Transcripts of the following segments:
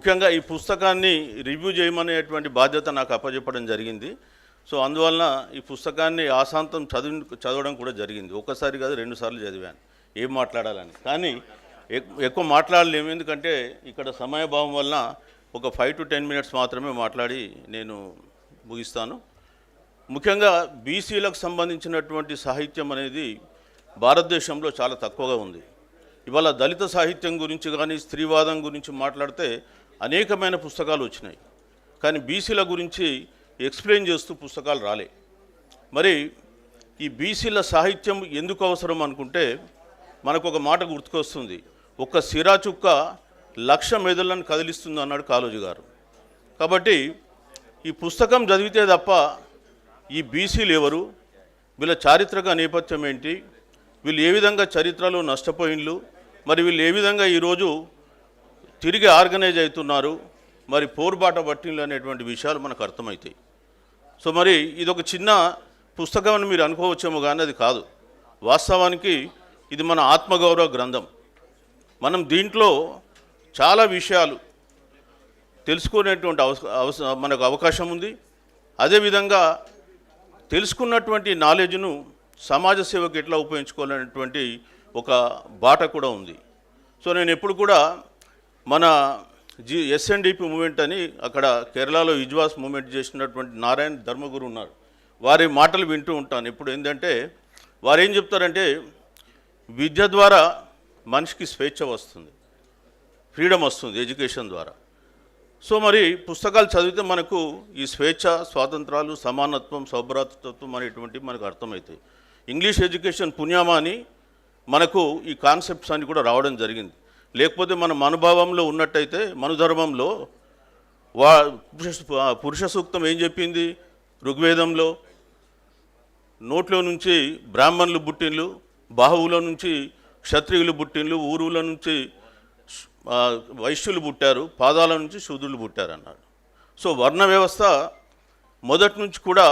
ముఖ్యంగా ఈ పుస్తకాన్ని రివ్యూ చేయమనేటువంటి బాధ్యత నాకు అప్పచెప్పడం జరిగింది. సో అందువలన ఈ పుస్తకాన్ని ఆశాంతం చదివి చదవడం కూడా జరిగింది. ఒక్కసారి కాదు రెండుసార్లు చదివాను ఏం మాట్లాడాలని. కానీ ఎక్- ఎక్కువ మాట్లాడలేము. ఎందుకంటే ఇక్కడ సమయభావం వలన ఒక ఫైవ్ టు టెన్ మినిట్స్ మాత్రమే మాట్లాడి నేను ముగిస్తాను. ముఖ్యంగా బీసీలకు సంబంధించినటువంటి సాహిత్యం అనేది భారతదేశంలో చాలా తక్కువగా ఉంది. ఇవాళ దళిత సాహిత్యం గురించి కానీ స్త్రీవాదం గురించి మాట్లాడితే అనేకమైన పుస్తకాలు వచ్చినాయి. కానీ బీసీల గురించి ఎక్స్ప్లెయిన్ చేస్తూ పుస్తకాలు రాలే. మరి ఈ బీసీల సాహిత్యం ఎందుకు అవసరం అనుకుంటే మనకు ఒక మాట గుర్తుకొస్తుంది. ఒక్క సిరా చుక్క లక్ష మెదళ్ళను కదిలిస్తుంది అన్నాడు కాలోజీ గారు. కాబట్టి ఈ పుస్తకం చదివితే తప్ప ఈ బీసీలు ఎవరు? వీళ్ళ చారిత్రక నేపథ్యం ఏంటి? వీళ్ళు ఏ విధంగా చరిత్రలో నష్టపోయిండ్లు? మరి వీళ్ళు ఏ విధంగా ఈరోజు తిరిగి ఆర్గనైజ్ అవుతున్నారు. మరి పోరుబాట పట్టిండ్లు అనేటువంటి విషయాలు మనకు అర్థమవుతాయి సో మరి ఇది ఒక చిన్న పుస్తకం అని మీరు అనుకోవచ్చేమో కానీ అది కాదు. వాస్తవానికి ఇది మన ఆత్మగౌరవ గ్రంథం. మనం దీంట్లో చాలా విషయాలు తెలుసుకునేటువంటి అవస అవస మనకు అవకాశం ఉంది. అదేవిధంగా తెలుసుకున్నటువంటి నాలెడ్జ్ను సమాజ సేవకు ఎట్లా ఉపయోగించుకోవాలనేటువంటి ఒక బాట కూడా ఉంది. సో నేను ఎప్పుడు కూడా మన జి ఎస్ఎన్డిపి మూమెంట్ అని అక్కడ కేరళలో విజ్వాస్ మూమెంట్ చేసినటువంటి నారాయణ ధర్మగురు ఉన్నారు. వారి మాటలు వింటూ ఉంటాను. ఇప్పుడు ఏంటంటే వారు ఏం చెప్తారంటే విద్య ద్వారా మనిషికి స్వేచ్ఛ వస్తుంది. ఫ్రీడమ్ వస్తుంది ఎడ్యుకేషన్ ద్వారా. సో మరి పుస్తకాలు చదివితే మనకు ఈ స్వేచ్ఛ స్వాతంత్రాలు సమానత్వం సౌభ్రాతృత్వం అనేటువంటివి మనకు అర్థమవుతాయి. ఇంగ్లీష్ ఎడ్యుకేషన్ పుణ్యామా అని మనకు ఈ కాన్సెప్ట్స్ అన్ని కూడా రావడం జరిగింది. లేకపోతే మన మనోభావంలో ఉన్నట్టయితే మనుధర్మంలో వా పురుష పురుష సూక్తం ఏం చెప్పింది? ఋగ్వేదంలో నోట్లో నుంచి బ్రాహ్మణులు పుట్టిన్లు బాహువుల నుంచి క్షత్రియులు పుట్టిన్లు ఊరువుల నుంచి వైశ్యులు పుట్టారు పాదాల నుంచి శూద్రులు పుట్టారు అన్నాడు సో వర్ణ వ్యవస్థ మొదటి నుంచి కూడా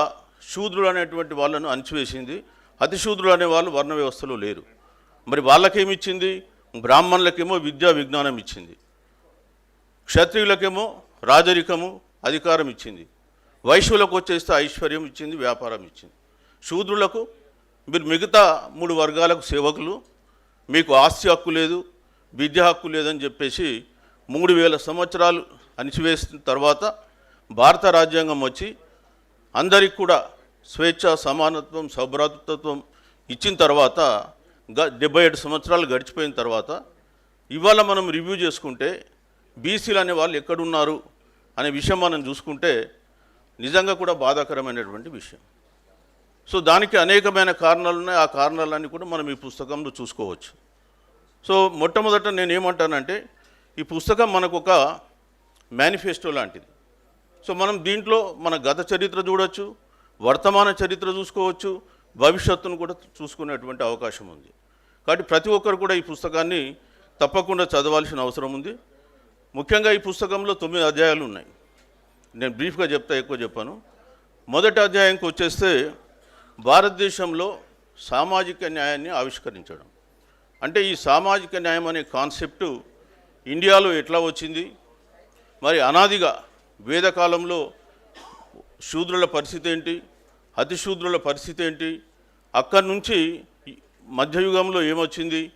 శూద్రులు అనేటువంటి వాళ్ళను అణిచివేసింది. అతిశూద్రులు అనే వాళ్ళు వర్ణ వ్యవస్థలో లేరు. మరి వాళ్ళకేమిచ్చింది? బ్రాహ్మణులకేమో విద్యా విజ్ఞానం ఇచ్చింది. క్షత్రియులకేమో రాజరికము అధికారం ఇచ్చింది. వైశ్యులకు వచ్చేస్తే ఐశ్వర్యం ఇచ్చింది వ్యాపారం ఇచ్చింది. శూద్రులకు మీరు మిగతా మూడు వర్గాలకు సేవకులు మీకు ఆస్తి హక్కు లేదు విద్య హక్కు లేదని చెప్పేసి మూడు వేల సంవత్సరాలు అణిచివేసిన తర్వాత భారత రాజ్యాంగం వచ్చి అందరికి కూడా స్వేచ్ఛ సమానత్వం సౌభ్రాతృత్వం ఇచ్చిన తర్వాత డెబ్బై ఏడు సంవత్సరాలు గడిచిపోయిన తర్వాత ఇవాళ మనం రివ్యూ చేసుకుంటే బీసీలు అనే వాళ్ళు ఎక్కడున్నారు అనే విషయం మనం చూసుకుంటే నిజంగా కూడా బాధాకరమైనటువంటి విషయం. సో దానికి అనేకమైన కారణాలు ఉన్నాయి. ఆ కారణాలన్నీ కూడా మనం ఈ పుస్తకంలో చూసుకోవచ్చు. సో మొట్టమొదట నేను ఏమంటానంటే ఈ పుస్తకం మనకు ఒక మేనిఫెస్టో లాంటిది. సో మనం దీంట్లో మన గత చరిత్ర చూడొచ్చు వర్తమాన చరిత్ర చూసుకోవచ్చు భవిష్యత్తును కూడా చూసుకునేటువంటి అవకాశం ఉంది. కాబట్టి ప్రతి ఒక్కరు కూడా ఈ పుస్తకాన్ని తప్పకుండా చదవాల్సిన అవసరం ఉంది. ముఖ్యంగా ఈ పుస్తకంలో తొమ్మిది అధ్యాయాలు ఉన్నాయి. నేను బ్రీఫ్గా చెప్తా ఎక్కువ చెప్పాను. మొదటి అధ్యాయంకి వచ్చేస్తే భారతదేశంలో సామాజిక న్యాయాన్ని ఆవిష్కరించడం. అంటే ఈ సామాజిక న్యాయం అనే కాన్సెప్టు ఇండియాలో ఎట్లా వచ్చింది? మరి అనాదిగా వేదకాలంలో శూద్రుల పరిస్థితి ఏంటి? అతిశూద్రుల పరిస్థితి ఏంటి? అక్కడి నుంచి మధ్యయుగంలో ఏమొచ్చింది?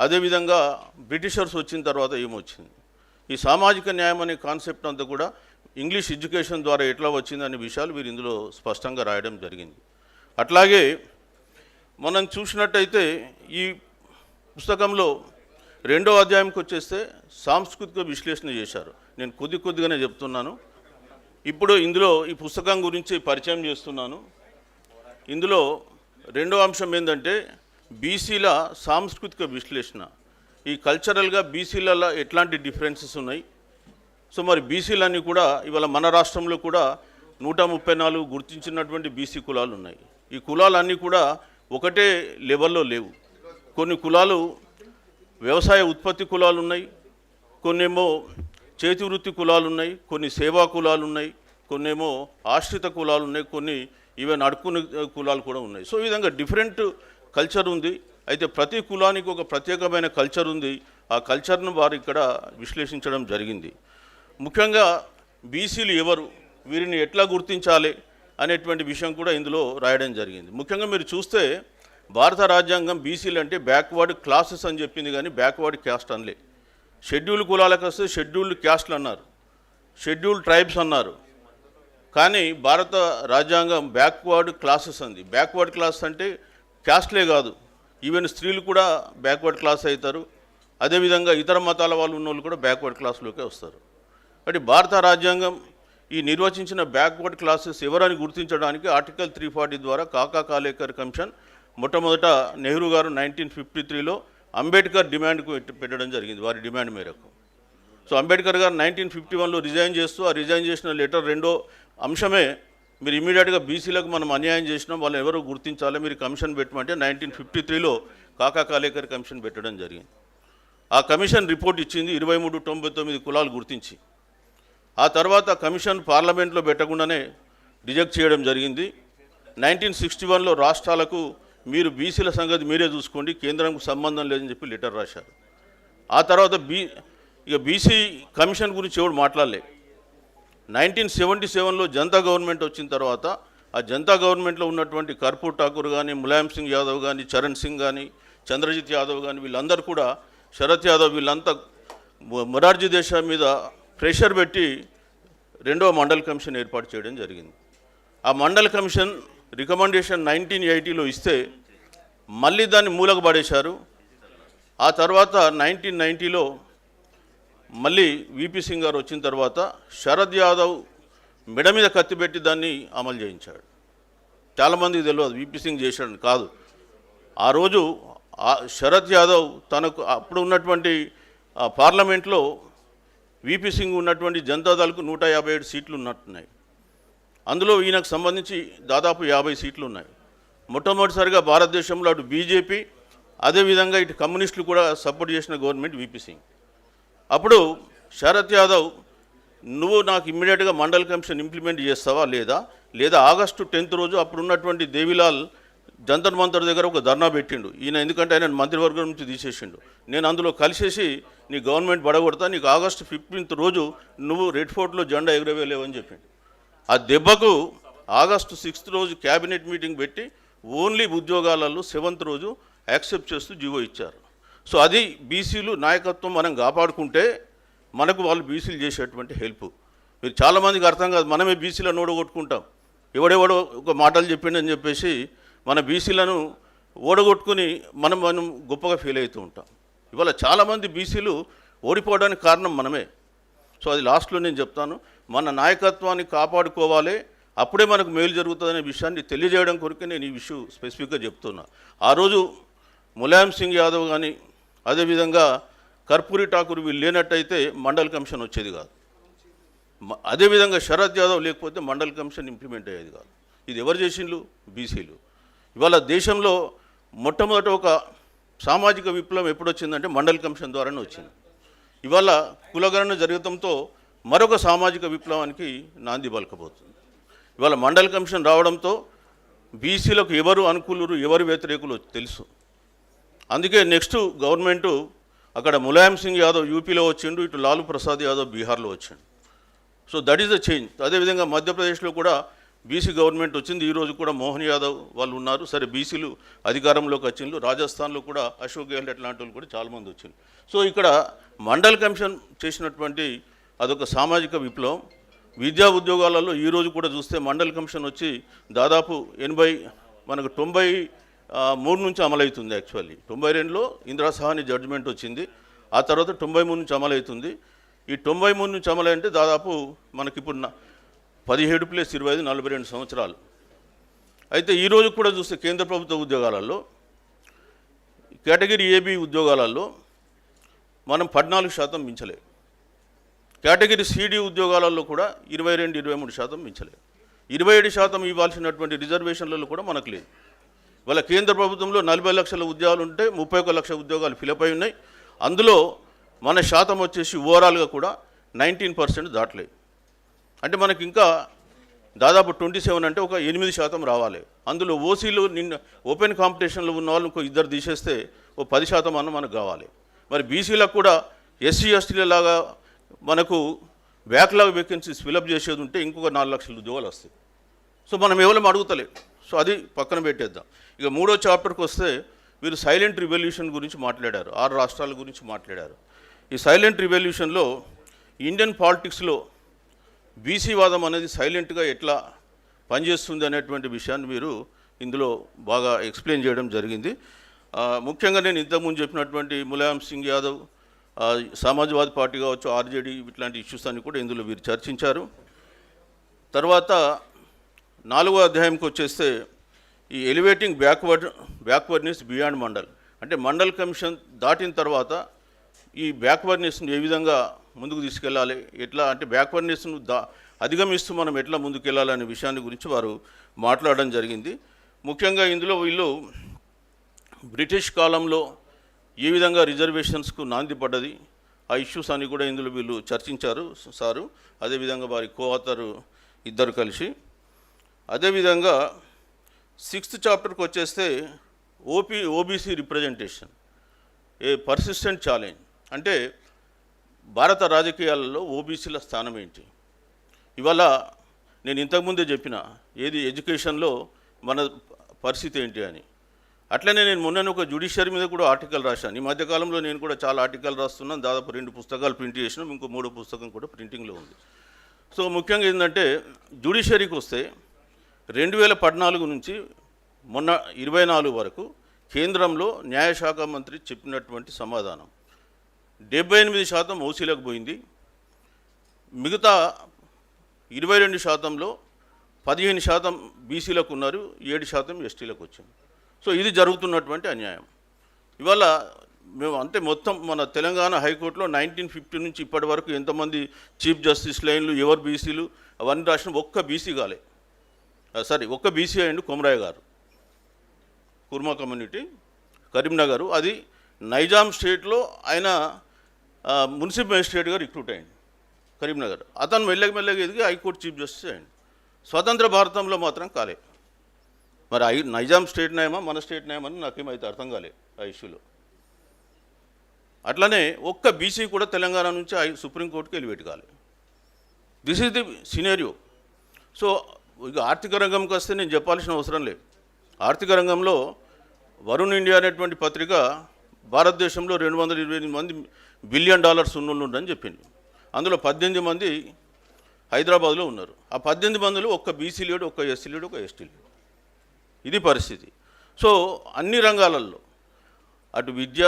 అదేవిధంగా బ్రిటిషర్స్ వచ్చిన తర్వాత ఏమొచ్చింది? ఈ సామాజిక న్యాయం అనే కాన్సెప్ట్ అంతా కూడా ఇంగ్లీష్ ఎడ్యుకేషన్ ద్వారా ఎట్లా వచ్చింది అనే విషయాలు వీరు ఇందులో స్పష్టంగా రాయడం జరిగింది. అట్లాగే మనం చూసినట్టయితే ఈ పుస్తకంలో రెండో అధ్యాయంకి వచ్చేస్తే సాంస్కృతిక విశ్లేషణ చేశారు. నేను కొద్ది కొద్దిగానే చెప్తున్నాను. ఇప్పుడు ఇందులో ఈ పుస్తకం గురించి పరిచయం చేస్తున్నాను. ఇందులో రెండో అంశం ఏంటంటే బీసీల సాంస్కృతిక విశ్లేషణ. ఈ కల్చరల్గా బీసీలలో ఎట్లాంటి డిఫరెన్సెస్ ఉన్నాయి? సో మరి బీసీలన్నీ కూడా ఇవాళ మన రాష్ట్రంలో కూడా నూట ముప్పై నాలుగు గుర్తించినటువంటి బీసీ కులాలు ఉన్నాయి. ఈ కులాలన్నీ కూడా ఒకటే లెవెల్లో లేవు. కొన్ని కులాలు వ్యవసాయ ఉత్పత్తి కులాలు ఉన్నాయి. కొన్నేమో చేతి వృత్తి కులాలు ఉన్నాయి. కొన్ని సేవా కులాలు ఉన్నాయి. కొన్నేమో ఆశ్రిత కులాలు ఉన్నాయి. కొన్ని ఈవెన్ అడుక్కునే కులాలు కూడా ఉన్నాయి. సో ఈ విధంగా డిఫరెంట్ కల్చర్ ఉంది. అయితే ప్రతి కులానికి ఒక ప్రత్యేకమైన కల్చర్ ఉంది. ఆ కల్చర్ను వారు ఇక్కడ విశ్లేషించడం జరిగింది. ముఖ్యంగా బీసీలు ఎవరు వీరిని ఎట్లా గుర్తించాలి అనేటువంటి విషయం కూడా ఇందులో రాయడం జరిగింది. ముఖ్యంగా మీరు చూస్తే భారత రాజ్యాంగం బీసీలు అంటే బ్యాక్వర్డ్ క్లాసెస్ అని చెప్పింది కానీ బ్యాక్వర్డ్ క్యాస్ట్ అనలే. షెడ్యూల్ కులాలకు వస్తే షెడ్యూల్డ్ క్యాస్ట్లు అన్నారు. షెడ్యూల్ ట్రైబ్స్ అన్నారు. కానీ భారత రాజ్యాంగం బ్యాక్వర్డ్ క్లాసెస్ అంది. బ్యాక్వర్డ్ క్లాస్ అంటే క్యాస్ట్లే కాదు. ఈవెన్ స్త్రీలు కూడా బ్యాక్వర్డ్ క్లాస్ అవుతారు. అదేవిధంగా ఇతర మతాల వాళ్ళు ఉన్న వాళ్ళు కూడా బ్యాక్వర్డ్ క్లాస్లోకే వస్తారు. కాబట్టి భారత రాజ్యాంగం ఈ నిర్వచించిన బ్యాక్వర్డ్ క్లాసెస్ ఎవరని గుర్తించడానికి ఆర్టికల్ త్రీ ఫార్టీ ద్వారా కాకా కాలేకర్ కమిషన్ మొట్టమొదట నెహ్రూ గారు నైన్టీన్ ఫిఫ్టీ త్రీలో అంబేద్కర్ డిమాండ్కు పెట్టడం జరిగింది వారి డిమాండ్ మేరకు. సో అంబేద్కర్ గారు నైన్టీన్ ఫిఫ్టీ వన్లో రిజైన్ చేస్తూ ఆ రిజైన్ చేసిన లెటర్ రెండో అంశమే మీరు ఇమీడియట్గా బీసీలకు మనం అన్యాయం చేసినాం వాళ్ళు ఎవరో గుర్తించాలి మీరు కమిషన్ పెట్టమంటే నైన్టీన్ ఫిఫ్టీ త్రీలో కాకా కాలేకర్ కమిషన్ పెట్టడం జరిగింది. ఆ కమిషన్ రిపోర్ట్ ఇచ్చింది ఇరవై మూడు తొంభై తొమ్మిది కులాలు గుర్తించి. ఆ తర్వాత కమిషన్ పార్లమెంట్లో పెట్టకుండానే రిజెక్ట్ చేయడం జరిగింది. నైన్టీన్ సిక్స్టీ వన్లో రాష్ట్రాలకు మీరు బీసీల సంగతి మీరే చూసుకోండి కేంద్రంకు సంబంధం లేదని చెప్పి లెటర్ రాశారు. ఆ తర్వాత బీ ఇక బీసీ కమిషన్ గురించి ఎవడు మాట్లాడలేదు నైన్టీన్ సెవెంటీ సెవెన్లో జనతా గవర్నమెంట్ వచ్చిన తర్వాత ఆ జనతా గవర్నమెంట్లో ఉన్నటువంటి కర్పూర్ ఠాకూర్ కానీ ములాయం సింగ్ యాదవ్ కానీ చరణ్ సింగ్ కానీ చంద్రజిత్ యాదవ్ కానీ వీళ్ళందరూ కూడా శరత్ యాదవ్ వీళ్ళంతా మొ- మొరార్జీ దేశా మీద ప్రెషర్ పెట్టి రెండవ మండల్ కమిషన్ ఏర్పాటు చేయడం జరిగింది. ఆ మండల్ కమిషన్ రికమెండేషన్ నైన్టీన్ ఎయిటీలో ఇస్తే మళ్ళీ దాన్ని మూలకు పడేశారు ఆ తర్వాత నైన్టీన్ నైంటీలో మళ్ళీ విపి సింగ్ గారు వచ్చిన తర్వాత శరద్ యాదవ్ మెడ మీద కత్తి పెట్టి దాన్ని అమలు చేయించాడు. చాలామందికి తెలియదు విపి సింగ్ చేశాడని కాదు. ఆ రోజు శరద్ యాదవ్ తనకు అప్పుడు ఉన్నటువంటి పార్లమెంట్లో విపి సింగ్ ఉన్నటువంటి జనతాదళకు నూట యాభై ఏడు సీట్లు ఉన్నట్టున్నాయి. అందులో ఈయనకు సంబంధించి దాదాపు యాభై సీట్లు ఉన్నాయి. మొట్టమొదటిసారిగా భారతదేశంలో అటు బీజేపీ అదేవిధంగా ఇటు కమ్యూనిస్టులు కూడా సపోర్ట్ చేసిన గవర్నమెంట్ విపి సింగ్ అప్పుడు శరత్ యాదవ్ నువ్వు నాకు ఇమ్మీడియట్గా మండల్ కమిషన్ ఇంప్లిమెంట్ చేస్తావా లేదా? లేదా ఆగస్టు టెన్త్ రోజు అప్పుడు ఉన్నటువంటి దేవిలాల్ జంతర్ మంతర్ దగ్గర ఒక ధర్నా పెట్టిండు. ఈయన ఎందుకంటే ఆయన మంత్రివర్గం నుంచి తీసేసిండు. నేను అందులో కలిసేసి నీ గవర్నమెంట్ బడగొడతా నీకు ఆగస్టు ఫిఫ్టీన్త్ రోజు నువ్వు రెడ్ ఫోర్ట్లో జెండా ఎగురవేయలేవని చెప్పిండు. ఆ దెబ్బకు ఆగస్టు సిక్స్త్ రోజు క్యాబినెట్ మీటింగ్ పెట్టి ఓన్లీ ఉద్యోగాలలో సెవెంత్ రోజు యాక్సెప్ట్ చేస్తూ జీవో ఇచ్చారు. సో అది బీసీలు నాయకత్వం మనం కాపాడుకుంటే మనకు వాళ్ళు బీసీలు చేసేటువంటి హెల్ప్. మీరు చాలామందికి అర్థం కాదు మనమే బీసీలను ఓడగొట్టుకుంటాం ఎవడెవడో ఒక మాటలు చెప్పిండని చెప్పేసి మన బీసీలను ఓడగొట్టుకుని మనం మనం గొప్పగా ఫీల్ అవుతూ ఉంటాం. ఇవాళ చాలామంది బీసీలు ఓడిపోవడానికి కారణం మనమే. సో అది లాస్ట్లో నేను చెప్తాను మన నాయకత్వాన్ని కాపాడుకోవాలి. అప్పుడే మనకు మేలు జరుగుతుందనే విషయాన్ని తెలియజేయడం కొరకే నేను ఈ విషయం స్పెసిఫిక్గా చెప్తున్నా. ఆ రోజు ములాయం సింగ్ యాదవ్ కానీ అదేవిధంగా కర్పూరి ఠాకూర్ వీళ్ళు లేనట్టయితే మండల్ కమిషన్ వచ్చేది కాదు. అదేవిధంగా శరద్ యాదవ్ లేకపోతే మండల్ కమిషన్ ఇంప్లిమెంట్ అయ్యేది కాదు. ఇది ఎవరు చేసిండ్రు బీసీలు. ఇవాళ దేశంలో మొట్టమొదట ఒక సామాజిక విప్లవం ఎప్పుడు వచ్చిందంటే మండల్ కమిషన్ ద్వారానే వచ్చింది. ఇవాళ కులగణన జరగడంతో మరొక సామాజిక విప్లవానికి నాంది పలకబోతుంది. ఇవాళ మండల్ కమిషన్ రావడంతో బీసీలకు ఎవరు అనుకూలురు ఎవరు వ్యతిరేకులు తెలుసు. అందుకే నెక్స్ట్ గవర్నమెంటు అక్కడ ములాయం సింగ్ యాదవ్ యూపీలో వచ్చిండు ఇటు లాలూ ప్రసాద్ యాదవ్ బీహార్లో వచ్చిండు. So that is the change అదేవిధంగా మధ్యప్రదేశ్లో కూడా బీసీ గవర్నమెంట్ వచ్చింది. ఈరోజు కూడా మోహన్ యాదవ్ వాళ్ళు ఉన్నారు. సరే బీసీలు అధికారంలోకి వచ్చిండ్రు రాజస్థాన్లో కూడా అశోక్ గెహ్లట్ లాంటి వాళ్ళు కూడా చాలామంది వచ్చింది సో ఇక్కడ మండల్ కమిషన్ చేసినటువంటి అదొక సామాజిక విప్లవం. విద్యా ఉద్యోగాలలో ఈరోజు కూడా చూస్తే మండల్ కమిషన్ వచ్చి దాదాపు ఎనభై మనకు తొంభై మూడు నుంచి అమలవుతుంది యాక్చువల్లీ తొంభై రెండులో ఇందిరా సహాని జడ్జిమెంట్ వచ్చింది. ఆ తర్వాత తొంభై మూడు నుంచి అమలవుతుంది. ఈ తొంభై మూడు నుంచి అమలంటే దాదాపు మనకి ఇప్పుడు పదిహేడు ప్లస్ ఇరవై ఐదు నలభై రెండు సంవత్సరాలు. అయితే ఈరోజు కూడా చూస్తే కేంద్ర ప్రభుత్వ ఉద్యోగాలలో కేటగిరీ ఏబి ఉద్యోగాలలో మనం పద్నాలుగు శాతం మించలే. కేటగిరీ సిడి ఉద్యోగాలలో కూడా ఇరవై రెండు ఇరవై మూడు శాతం మించలే. ఇరవై ఏడు శాతం ఇవ్వాల్సినటువంటి రిజర్వేషన్లలో కూడా మనకు లేదు. ఇవాళ కేంద్ర ప్రభుత్వంలో నలభై లక్షల ఉద్యోగాలు ఉంటే ముప్పై ఒక లక్షల ఉద్యోగాలు ఫిలప్ అయి ఉన్నాయి. అందులో మన శాతం వచ్చేసి ఓవరాల్గా కూడా నైన్టీన్ పర్సెంట్ దాటలేదు. అంటే మనకి ఇంకా దాదాపు ట్వంటీ సెవెన్ అంటే ఒక ఎనిమిది శాతం రావాలి. అందులో ఓసీలు నిన్న ఓపెన్ కాంపిటీషన్లో ఉన్న వాళ్ళు ఇంకో ఇద్దరు తీసేస్తే ఓ పది శాతం అన్న మనకు కావాలి. మరి బీసీలకు కూడా ఎస్సీ ఎస్టీల లాగా మనకు బ్యాక్లాగ్ వేకెన్సీస్ ఫిలప్ చేసేది ఉంటే ఇంకొక నాలుగు లక్షల ఉద్యోగాలు వస్తాయి. సో మనం ఎవరం అడుగుతలే. సో అది పక్కన పెట్టేద్దాం. ఇక మూడో చాప్టర్కి వస్తే వీరు సైలెంట్ రివల్యూషన్ గురించి మాట్లాడారు. ఆరు రాష్ట్రాల గురించి మాట్లాడారు. ఈ సైలెంట్ రివల్యూషన్లో ఇండియన్ పాలిటిక్స్లో బీసీ వాదం అనేది సైలెంట్గా ఎట్లా పనిచేస్తుంది అనేటువంటి విషయాన్ని మీరు ఇందులో బాగా ఎక్స్ప్లెయిన్ చేయడం జరిగింది. ముఖ్యంగా నేను ఇంతకుముందు చెప్పినటువంటి ములాయం సింగ్ యాదవ్ సమాజ్వాద్ సమాజ్వాదీ పార్టీ కావచ్చు ఆర్జేడీ ఇట్లాంటి ఇష్యూస్ అన్ని కూడా ఇందులో వీరు చర్చించారు. తర్వాత నాలుగో అధ్యాయంకి వచ్చేస్తే ఈ elevating backward backwardness beyond Mandal అంటే మండల్ కమిషన్ దాటిన తర్వాత ఈ బ్యాక్వర్డ్నెస్ను ఏ విధంగా ముందుకు తీసుకెళ్ళాలి? ఎట్లా? అంటే బ్యాక్వర్డ్నెస్ను దా అధిగమిస్తూ మనం ఎట్లా ముందుకెళ్ళాలనే విషయాన్ని గురించి వారు మాట్లాడడం జరిగింది. ముఖ్యంగా ఇందులో వీళ్ళు బ్రిటిష్ కాలంలో ఏ విధంగా రిజర్వేషన్స్కు నాంది పడ్డది? ఆ ఇష్యూస్ అన్ని కూడా ఇందులో వీళ్ళు చర్చించారు సారు. అదేవిధంగా వారి కోఆథరు ఇద్దరు కలిసి. అదేవిధంగా సిక్స్త్ చాప్టర్కి వచ్చేస్తే OP OBC representation a persistent challenge అంటే భారత రాజకీయాలలో ఓబీసీల స్థానం ఏంటి? ఇవాళ నేను ఇంతకుముందే చెప్పిన ఏది ఎడ్యుకేషన్లో మన పరిస్థితి ఏంటి అని. అట్లనే నేను మొన్న ఒక జ్యుడిషియరీ మీద కూడా ఆర్టికల్ రాశాను. ఈ మధ్యకాలంలో నేను కూడా చాలా ఆర్టికల్ రాస్తున్నాను. దాదాపు రెండు పుస్తకాలు ప్రింట్ చేసినాం. ఇంకో మూడో పుస్తకం కూడా ప్రింటింగ్లో ఉంది. సో ముఖ్యంగా ఏంటంటే జ్యుడిషియరీకి వస్తే రెండు వేల పద్నాలుగు నుంచి మొన్న ఇరవై నాలుగు వరకు కేంద్రంలో న్యాయశాఖ మంత్రి చెప్పినటువంటి సమాధానం. డెబ్బై ఎనిమిది శాతం ఓసీలకు పోయింది. మిగతా ఇరవై రెండు శాతంలో పదిహేను శాతం బీసీలకు ఉన్నారు ఏడు శాతం ఎస్టీలకు వచ్చింది సో ఇది జరుగుతున్నటువంటి అన్యాయం. ఇవాళ మేము అంటే మొత్తం మన తెలంగాణ హైకోర్టులో నైన్టీన్ ఫిఫ్టీ నుంచి ఇప్పటి వరకు ఎంతమంది చీఫ్ జస్టిస్ లైన్లు ఎవరు బీసీలు అవన్నీ రాసిన ఒక్క బీసీ కాలే. సారీ ఒక్క బీసీ అయ్యండు కొమరాయ్ గారు. కుర్మా కమ్యూనిటీ కరీంనగర్. అది నైజాం స్టేట్లో ఆయన మున్సిపల్ మేజిస్ట్రేట్గా రిక్రూట్ అయ్యండి కరీంనగర్. అతను మెల్లగా మెల్లగ ఎదిగి హైకోర్టు చీఫ్ జస్టిస్ అయ్యండి. స్వతంత్ర భారతంలో మాత్రం కాలే. మరి ఐ నైజాం స్టేట్ నేమా మన స్టేట్ నేమని నాకేమైతే అర్థం కాలే ఆ ఇష్యూలో. అట్లనే ఒక్క బీసీ కూడా తెలంగాణ నుంచి సుప్రీంకోర్టుకి వెళ్ళి కాలే this is the scenario. So ఇక ఆర్థిక రంగంకి వస్తే నేను చెప్పాల్సిన అవసరం లేదు. ఆర్థిక రంగంలో వరుణ్ ఇండియా అనేటువంటి పత్రిక భారతదేశంలో రెండు వందల ఇరవై ఎనిమిది మంది బిలియన్ డాలర్స్ ఉన్నోళ్ళు ఉన్నారని చెప్పింది. అందులో పద్దెనిమిది మంది హైదరాబాద్లో ఉన్నారు. ఆ పద్దెనిమిది మందిలో ఒక్క బీసీ లేడు ఒక్క ఎస్సీ లేడు ఒక ఎస్టీ లేడు. ఇది పరిస్థితి. సో అన్ని రంగాలలో అటు విద్య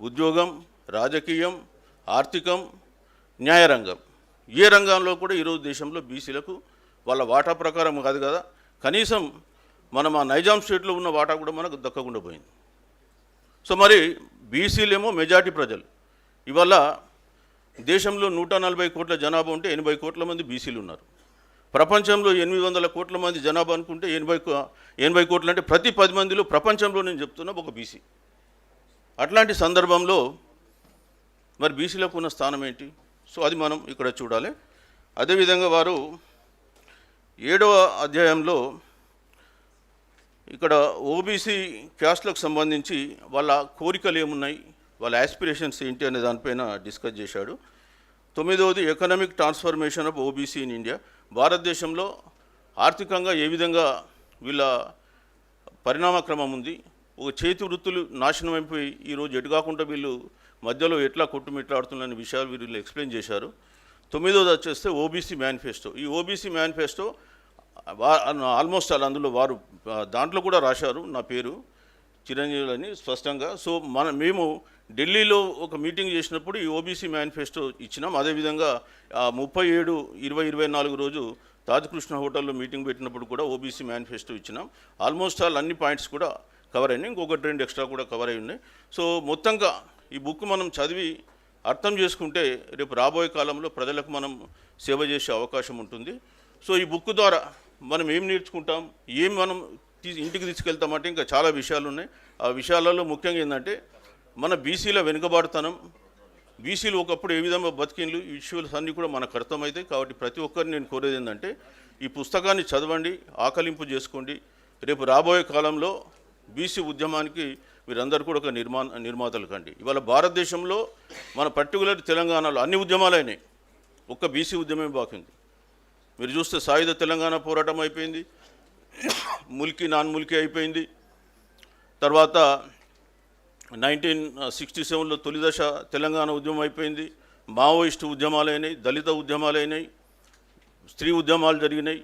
ఉద్యోగం రాజకీయం ఆర్థికం న్యాయరంగం ఏ రంగంలో కూడా ఈరోజు దేశంలో బీసీలకు వాళ్ళ వాటా ప్రకారం కాదు కదా. కనీసం మనం ఆ నైజాం స్టేట్లో ఉన్న వాటా కూడా మనకు దక్కకుండా పోయింది. సో మరి బీసీలేమో మెజార్టీ ప్రజలు. ఇవాళ దేశంలో నూట నలభై కోట్ల జనాభా ఉంటే ఎనభై కోట్ల మంది బీసీలు ఉన్నారు. ప్రపంచంలో ఎనిమిది వందల కోట్ల మంది జనాభా అనుకుంటే ఎనభై కో- ఎనభై కోట్లు అంటే ప్రతి పది మందిలో ప్రపంచంలో నేను చెప్తున్నా ఒక బీసీ. అట్లాంటి సందర్భంలో మరి బీసీలకు ఉన్న స్థానం ఏంటి? సో అది మనం ఇక్కడ చూడాలి. అదేవిధంగా వారు ఏడవ అధ్యాయంలో ఇక్కడ ఓబీసీ క్యాస్ట్లకు సంబంధించి వాళ్ళ కోరికలు ఏమున్నాయి వాళ్ళ యాస్పిరేషన్స్ ఏంటి అనే దానిపైన డిస్కస్ చేశాడు. తొమ్మిదవది economic transformation of OBC in India భారతదేశంలో ఆర్థికంగా ఏ విధంగా వీళ్ళ పరిణామక్రమం ఉంది ఒక చేతి వృత్తులు నాశనం అయిపోయి ఈరోజు ఎటు కాకుండా వీళ్ళు మధ్యలో ఎట్లా కొట్టుమిట్లాడుతున్న విషయాలు వీళ్ళు ఎక్స్ప్లెయిన్ చేశారు. తొమ్మిదోది వచ్చేస్తే ఓబీసీ మేనిఫెస్టో ఈ ఓబీసీ మేనిఫెస్టో ఆల్మోస్ట్ అలా అందులో వారు దాంట్లో కూడా రాశారు నా పేరు చిరంజీవి అని స్పష్టంగా. సో మన మేము ఢిల్లీలో ఒక మీటింగ్ చేసినప్పుడు ఈ ఓబీసీ మేనిఫెస్టో ఇచ్చినాం. అదేవిధంగా ముప్పై ఏడు ఇరవై ఇరవై నాలుగు రోజు తాజకృష్ణ హోటల్లో మీటింగ్ పెట్టినప్పుడు కూడా ఓబీసీ మేనిఫెస్టో ఇచ్చినాం. ఆల్మోస్ట్ ఆల్ అన్ని పాయింట్స్ కూడా కవర్ అయినాయి. ఇంకొకటి రెండు ఎక్స్ట్రా కూడా కవర్ అయి ఉన్నాయి. సో మొత్తంగా ఈ బుక్ మనం చదివి అర్థం చేసుకుంటే రేపు రాబోయే కాలంలో ప్రజలకు మనం సేవ చేసే అవకాశం ఉంటుంది. సో ఈ బుక్ ద్వారా మనం ఏం నేర్చుకుంటాం? ఏం మనం ఇంటికి తీసుకెళ్తామంటే ఇంకా చాలా విషయాలు ఉన్నాయి ఆ విషయాలలో ముఖ్యంగా ఏంటంటే మన బీసీల వెనుకబాటుతనం బీసీలు ఒకప్పుడు ఏ విధంగా బతికిండ్లు ఈ ఇష్యూస్ అన్నీ కూడా మనకు అర్థమవుతాయి. కాబట్టి ప్రతి ఒక్కరిని నేను కోరేది ఏంటంటే ఈ పుస్తకాన్ని చదవండి ఆకలింపు చేసుకోండి. రేపు రాబోయే కాలంలో బీసీ ఉద్యమానికి మీరందరూ కూడా ఒక నిర్మా నిర్మాతలు కండి. ఇవాళ భారతదేశంలో మన పర్టికులర్ తెలంగాణలో అన్ని ఉద్యమాలు అయినాయి ఒక్క బీసీ ఉద్యమమే బాకింది మీరు చూస్తే సాయుధ తెలంగాణ పోరాటం అయిపోయింది. ముల్కి నాన్ ముల్కి అయిపోయింది. తర్వాత నైన్టీన్ సిక్స్టీ సెవెన్లో తొలి దశ తెలంగాణ ఉద్యమం అయిపోయింది. మావోయిస్టు ఉద్యమాలు అయినాయి దళిత ఉద్యమాలు అయినాయి స్త్రీ ఉద్యమాలు జరిగినాయి.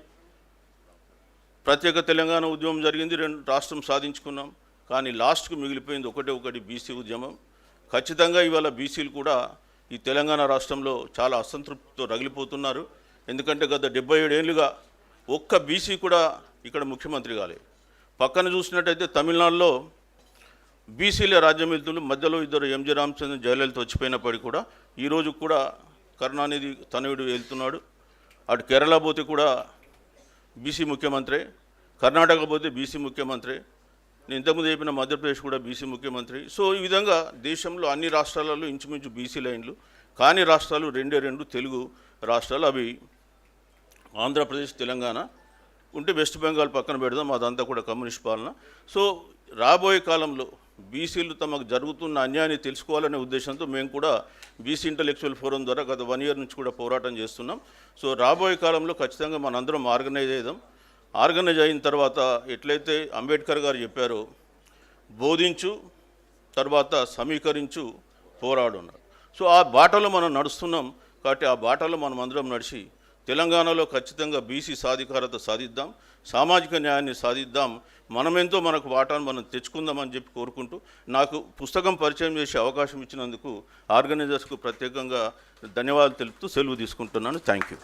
ప్రత్యేక తెలంగాణ ఉద్యమం జరిగింది రెండు రాష్ట్రం సాధించుకున్నాం. కానీ లాస్ట్కు మిగిలిపోయింది ఒకటే ఒకటి బీసీ ఉద్యమం. ఖచ్చితంగా ఇవాళ బీసీలు కూడా ఈ తెలంగాణ రాష్ట్రంలో చాలా అసంతృప్తితో రగిలిపోతున్నారు. ఎందుకంటే గత డెబ్బై ఏడేళ్ళుగా ఒక్క బీసీ కూడా ఇక్కడ ముఖ్యమంత్రి కాలే. పక్కన చూసినట్టయితే తమిళనాడులో బీసీల రాజ్యం వెళ్తున్న మధ్యలో ఇద్దరు ఎంజి రామచంద్ర జయలలిత వచ్చిపోయినప్పటికీ కూడా ఈరోజు కూడా కరుణానిధి తనయుడు వెళ్తున్నాడు. అటు కేరళ పోతే కూడా బీసీ ముఖ్యమంత్రి కర్ణాటక పోతే బీసీ ముఖ్యమంత్రి నేను ఇంతకుముందు చెప్పిన మధ్యప్రదేశ్ కూడా బీసీ ముఖ్యమంత్రి. సో ఈ విధంగా దేశంలో అన్ని రాష్ట్రాలలో ఇంచుమించు బీసీ లైన్లు కాని రాష్ట్రాలు రెండే రెండు తెలుగు రాష్ట్రాలు. అవి ఆంధ్రప్రదేశ్ తెలంగాణ ఉంటే వెస్ట్ బెంగాల్ పక్కన పెడదాం అదంతా కూడా కమ్యూనిస్ట్ పాలన. సో రాబోయే కాలంలో బీసీలు తమకు జరుగుతున్న అన్యాయాన్ని తెలుసుకోవాలనే ఉద్దేశంతో మేము కూడా బీసీ ఇంటలెక్చువల్ ఫోరం ద్వారా గత వన్ ఇయర్ నుంచి కూడా పోరాటం చేస్తున్నాం. సో రాబోయే కాలంలో ఖచ్చితంగా మనందరం ఆర్గనైజ్ అయ్యాం ఆర్గనైజ్ అయిన తర్వాత ఎట్లయితే అంబేద్కర్ గారు చెప్పారో బోధించు తర్వాత సమీకరించు పోరాడు అన్నారు. సో ఆ బాటలో మనం నడుస్తున్నాం కాబట్టి ఆ బాటలో మనం అందరం నడిచి తెలంగాణలో ఖచ్చితంగా బీసీ సాధికారత సాధిద్దాం సామాజిక న్యాయాన్ని సాధిద్దాం మనమెంతో మనకు వాటాను మనం తెచ్చుకుందామని చెప్పి కోరుకుంటూ నాకు పుస్తకం పరిచయం చేసే అవకాశం ఇచ్చినందుకు ఆర్గనైజర్స్కు ప్రత్యేకంగా ధన్యవాదాలు తెలుపుతూ సెలవు తీసుకుంటున్నాను. Thank you.